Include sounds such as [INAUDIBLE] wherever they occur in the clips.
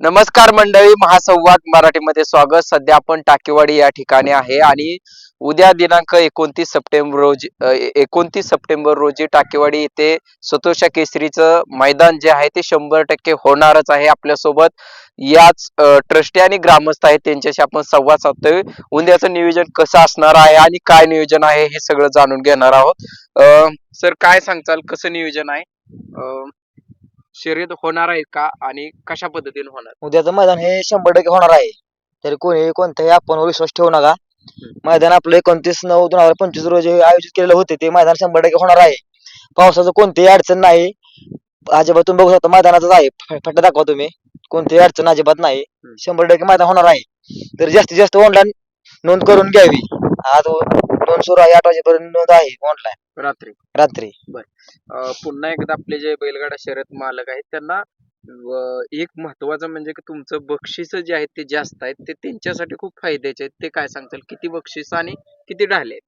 नमस्कार मंडळी महासंवाद मराठीमध्ये स्वागत. सध्या आपण टाकेवाडी या ठिकाणी आहे आणि उद्या दिनांक एकोणतीस सप्टेंबर रोजी एकोणतीस सप्टेंबर रोजी टाकेवाडी येथे सतोषा केसरीचं मैदान जे आहे ते शंभर टक्के होणारच आहे आपल्यासोबत. याच ट्रस्टी आणि ग्रामस्थ आहेत त्यांच्याशी आपण संवाद साधतोय. उद्याचं नियोजन कसं असणार आहे आणि काय नियोजन आहे हे सगळं जाणून घेणार आहोत. सर काय सांगताल? कसं नियोजन आहे? शर्यत होणार आहे का आणि कशा पद्धतीने होणार? उद्याचं मैदान हे शंभर टक्के होणार आहे. तरी कोणी कोणत्याही आपण विश्वास ठेवू नका. मैदान आपलं एकोणतीस नऊ दोन हजार पंचवीस रोजी आयोजित केलेलं होते ते मैदान शंभर टक्के होणार आहे. पावसाचं कोणतीही अडचण नाही. अजिबात तुम्ही बघू शकता मैदानातच आहे. फ- फट्टा दाखवा तुम्ही. कोणतीही अडचण अजिबात नाही. शंभर टक्के मैदान होणार आहे. तर जास्तीत जास्त ऑनलाईन नोंद करून घ्यावी. आज दोन सुरू आहे आठ वाजेपर्यंत नोंद आहे ऑनलाईन रात्री. रात्री. अं, पुन्हा एकदा आपले जे बैलगाडा शर्यत मालक आहेत त्यांना व- एक महत्वाचं म्हणजे की तुमचं बक्षीस जे आहेत ते जास्त आहेत ते त्यांच्यासाठी खूप फायद्याचे आहेत. ते काय सांगताल? किती बक्षीस आणि किती ढाले आहेत?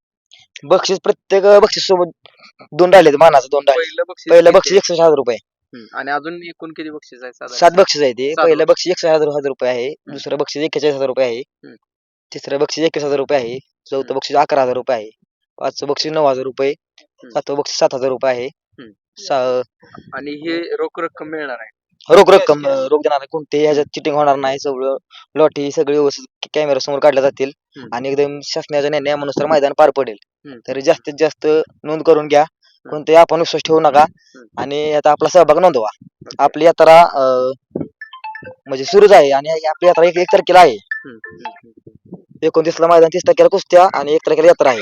बक्षीस प्रत्येक बक्षीस सोबत दोन राहिले मानाचं दोन राहिले पहिलं बक्षीस पहिलं किती? बक्षीस एकशे हजार रुपये. हम्म. आणि अजून एकूण किती बक्षीस आहे सात बक्षीस आहे ते. सात पहिलं बक्षीस. एकशे हजार हजार रुपये आहे दुसरं बक्षीस एक्केचाळीस हजार रुपये आहे. हम्म. तिसरं बक्षीस एकवीस हजार रुपये आहे. चौथं बक्षीस अकरा हजार रुपये आहे. पाचवं बक्षीस नऊ हजार रुपये सातवं बक्षीस सात हजार रुपये आहे. सा- आणि हे रोख रक्कम मिळणार आहे. रोख रक्कम अं, रोख देणार नाही कोणतेही ह्याच्यात चिटिंग होणार नाही. सगळं लॉटी सगळी व्यवस्थित कॅमेरा समोर काढल्या जातील. हम्म. आणि एकदम शासनाच्या नियमानुसार मैदान पार पडेल. हम्म. तरी जास्तीत जास्त नोंद करून घ्या. कोणतेही आपण विश्वास ठेवू नका. आणि आता आपला सहभाग नोंदवा. आपली यात्रा अं, म्हणजे सुरूच आहे. आणि आपली यात्रा एक एक तारखेला आहे. हम्म. हम्म. एकोणतीसला मैदान तीस तारखेला कुस्त्या आणि एक तारखेला यात्रा आहे.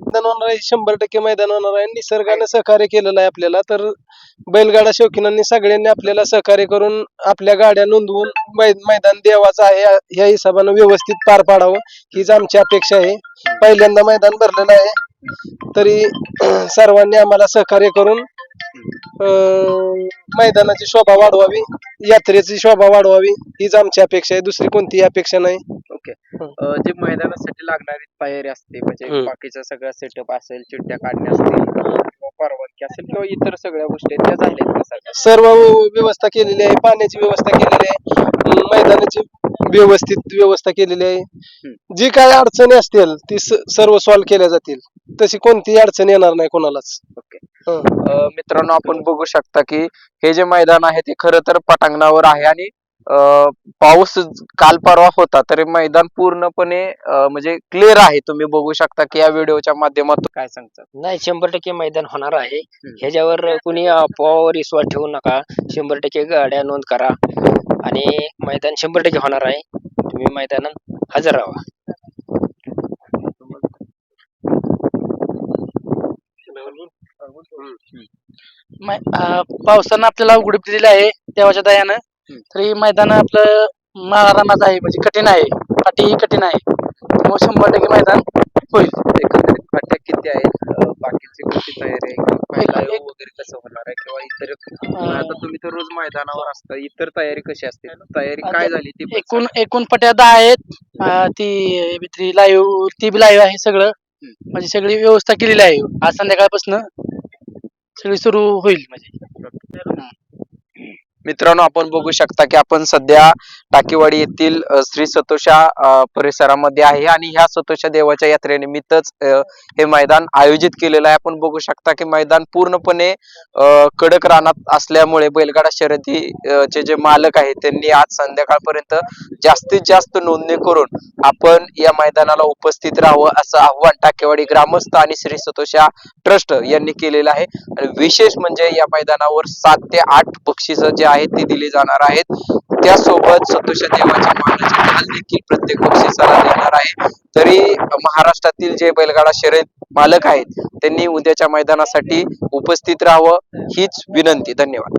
मैदान होणार आहे शंभर टक्के मैदान होणार आहे. निसर्गाने सहकार्य केलेलं आहे आपल्याला. तर बैलगाडा शौकीनांनी सगळ्यांनी आपल्याला सहकार्य करून आपल्या गाड्या नोंदवून मैदान देवाचं आहे. या- हिशोबानं व्यवस्थित पार पाडावं. हीच आमची अपेक्षा आहे. पहिल्यांदा मैदान भरलेलं आहे. तरी [CLEARS THROAT] सर्वांनी आम्हाला सहकार्य करून मैदानाची शोभा वाढवावी. यात्रेची शोभा वाढवावी. हीच आमची अपेक्षा आहे. दुसरी कोणतीही अपेक्षा नाही. जे मैदानासाठी लागणारी तयारी असते म्हणजे हम्म. बाकीचा सगळा सेटअप असेल चिट्ट्या काढणे असतील किंवा परवानगी असेल किंवा इतर सगळ्या गोष्टी आहेत त्या का सगळ्या सर्व व्यवस्था केलेली आहे पाण्याची व्यवस्था केलेली आहे अं, मैदानाची व्यवस्थित व्यवस्था केलेली आहे. जी काय अडचणी असतील ती स- सर्व सॉल्व्ह केल्या जातील. तशी कोणतीही अडचण येणार नाही कोणालाच. ओके. हं. अं, मित्रांनो आपण बघू शकता की हे जे मैदान आहे ते खरं तर पटांगणावर आहे आणि पाऊस काल परवा होता तरी मैदान पूर्णपणे म्हणजे क्लिअर आहे. तुम्ही बघू शकता की या व्हिडिओच्या माध्यमातून काय सांगतात. नाही शंभर टक्के मैदान होणार आहे. ह्याच्यावर कुणी अफवावर विश्वास ठेवू नका. शंभर टक्के गाड्या नोंद करा. आणि मैदान शंभर टक्के होणार आहे. तुम्ही मैदानात हजर राहा. पावसानं आपल्याला उघडीप दिलेली आहे. देवाच्या दयानं. तरी मैदान आपलं महाराणाचं आहे म्हणजे कठीण आहे. पाठी ही कठीण आहे. त्यामुळे शंभर टक्के मैदान होईल. एकंदरीत फाट्या किती आहेत? अं, बाकीची किती तयारी आहे? पहिला एक- वगैरे कसं होणार आहे किंवा इतर आता तुम्ही तर रोज मैदानावर असता. इतर तयारी कशी असते? तयारी काय झाली ती पण एकूण एकूण पट्या दहा आहेत. अं, ती ती लाईव्ह ती बी लाईव्ह आहे सगळं. म्हणजे सगळी व्यवस्था केलेली आहे. आज संध्याकाळपासून सगळी सुरू होईल म्हणजे. मित्रांनो आपण बघू शकता की आपण सध्या टाकीवाडी येथील श्री सतोषा परिसरामध्ये आहे आणि ह्या सतोषा देवाच्या यात्रेनिमित्तच हे मैदान आयोजित केलेलं आहे. आपण बघू शकता की मैदान पूर्णपणे कडक रानात असल्यामुळे बैलगाडा शर्यती चे जे मालक आहेत त्यांनी आज संध्याकाळपर्यंत जास्तीत जास्त नोंदणी करून आपण या मैदानाला उपस्थित राहावं असं आव्हान टाकेवाडी ग्रामस्थ आणि श्री सतोषा ट्रस्ट यांनी केलेलं आहे. आणि विशेष म्हणजे या मैदानावर सात ते आठ बक्षिस जे आहेत ते दिली जाणार आहेत. त्यासोबत सतोषा देवाच्या मानाचे ढाल देखील प्रत्येक बक्षिसाला देणार आहे. तरी महाराष्ट्रातील जे बैलगाडा शर्यत मालक आहेत त्यांनी उद्याच्या मैदानासाठी उपस्थित राहावं हीच विनंती. धन्यवाद.